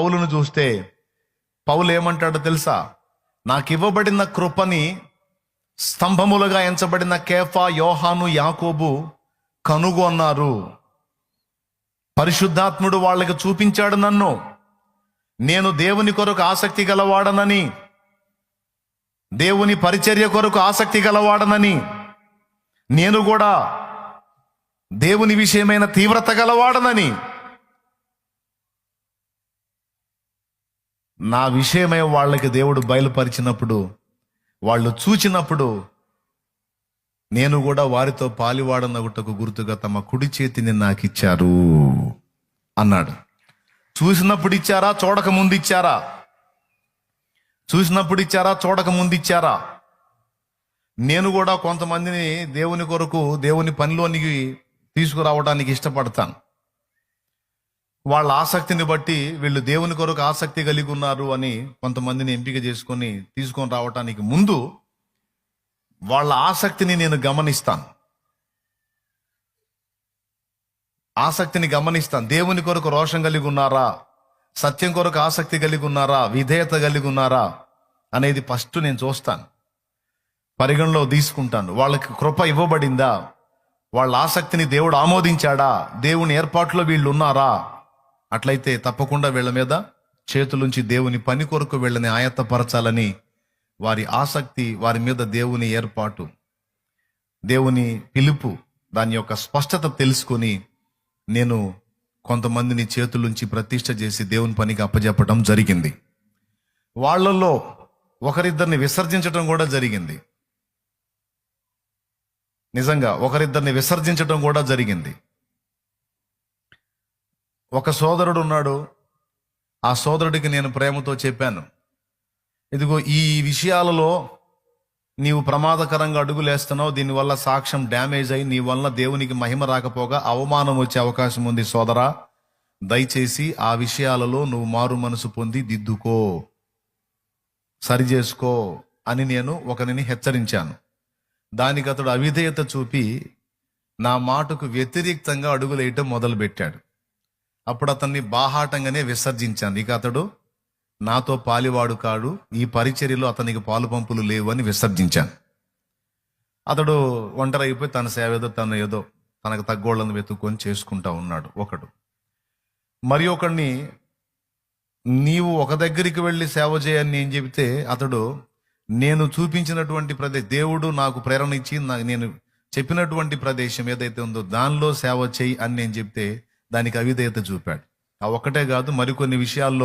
పౌలును చూస్తే పౌలు ఏమంటాడో తెలుసా? నాకు ఇవ్వబడిన కృపని స్తంభములుగా ఎంచబడిన కేఫా యోహాను యాకోబు కనుగొన్నారు. పరిశుద్ధాత్ముడు వాళ్ళకి చూపించాడు నన్ను. నేను దేవుని కొరకు ఆసక్తి గలవాడనని దేవుని పరిచర్య కొరకు ఆసక్తి గలవాడనని నేను కూడా దేవుని విషయమైన తీవ్రత గలవాడనని నా విషయమై వాళ్ళకి దేవుడు బయలుపరిచినప్పుడు వాళ్ళు చూచినప్పుడు నేను కూడా వారితో పాలివాడనగుటకు గుర్తుగా తమ కుడి చేతిని నాకు ఇచ్చారు అన్నాడు. చూసినప్పుడు ఇచ్చారా చూడక ముందు ఇచ్చారా చూసినప్పుడు ఇచ్చారా చూడక ముందు ఇచ్చారా నేను కూడా కొంతమందిని దేవుని కొరకు దేవుని పనిలోనికి తీసుకురావడానికి ఇష్టపడతాను. వాళ్ళ ఆసక్తిని బట్టి వీళ్ళు దేవుని కొరకు ఆసక్తి కలిగి ఉన్నారు అని కొంతమందిని ఎంపిక చేసుకొని తీసుకొని రావటానికి ముందు వాళ్ళ ఆసక్తిని నేను గమనిస్తాను. ఆసక్తిని గమనిస్తాను. దేవుని కొరకు రోషం కలిగి ఉన్నారా? సత్యం కొరకు ఆసక్తి కలిగి ఉన్నారా? విధేయత కలిగి ఉన్నారా? అనేది ఫస్ట్ నేను చూస్తాను. పరిగణలో తీసుకుంటాను. వాళ్ళకి కృప ఇవ్వబడిందా? వాళ్ళ ఆసక్తిని దేవుడు ఆమోదించాడా? దేవుని ఏర్పాట్లో వీళ్ళు ఉన్నారా? అట్లయితే తప్పకుండా వీళ్ళ మీద చేతులుంచి దేవుని పని కొరకు వీళ్ళని ఆయత్తపరచాలని వారి ఆసక్తి వారి మీద దేవుని ఏర్పాటు దేవుని పిలుపు దాని యొక్క స్పష్టత తెలుసుకొని నేను కొంతమందిని చేతులుంచి ప్రతిష్ట చేసి దేవుని పనికి అప్పజెప్పడం జరిగింది. వాళ్ళల్లో ఒకరిద్దరిని విసర్జించడం కూడా జరిగింది. నిజంగా ఒకరిద్దరిని విసర్జించడం కూడా జరిగింది. ఒక సోదరుడు ఉన్నాడు ఆ సోదరుడికి నేను ప్రేమతో చెప్పాను. ఇదిగో ఈ విషయాలలో నీవు ప్రమాదకరంగా అడుగులేస్తున్నావు దీనివల్ల సాక్ష్యం డ్యామేజ్ అయి నీ వల్ల దేవునికి మహిమ రాకపోగా అవమానం వచ్చే అవకాశం ఉంది సోదరా. దయచేసి ఆ విషయాలలో నువ్వు మారు మనసు పొంది దిద్దుకో. సరి చేసుకో అని నేను ఒకరిని హెచ్చరించాను. దానికి అతడు అవిధేయత చూపి నా మాటకు వ్యతిరేక్తంగా అడుగులేయటం మొదలుపెట్టాడు. అప్పుడు అతన్ని బాహాటంగానే విసర్జించాను. ఇక అతడు నాతో పాలివాడు కాడు ఈ పరిచర్యలో అతనికి పాలు పంపులు లేవు అని విసర్జించాను. అతడు ఒంటరి అయిపోయి తన సేవ ఏదో తను ఏదో తనకు తగ్గోళ్ళని వెతుక్కొని చేసుకుంటా ఉన్నాడు ఒకడు. మరి ఒకడిని నీవు ఒక దగ్గరికి వెళ్ళి సేవ చేయని నేను చెబితే అతడు నేను చూపించినటువంటి ప్రదేశ దేవుడు నాకు ప్రేరణ ఇచ్చి నా- నేను చెప్పినటువంటి ప్రదేశం ఏదైతే ఉందో దానిలో సేవ చేయి అని నేను చెప్తే దానికి అవిధేయత చూపాడు. ఆ ఒక్కటే కాదు మరికొన్ని విషయాల్లో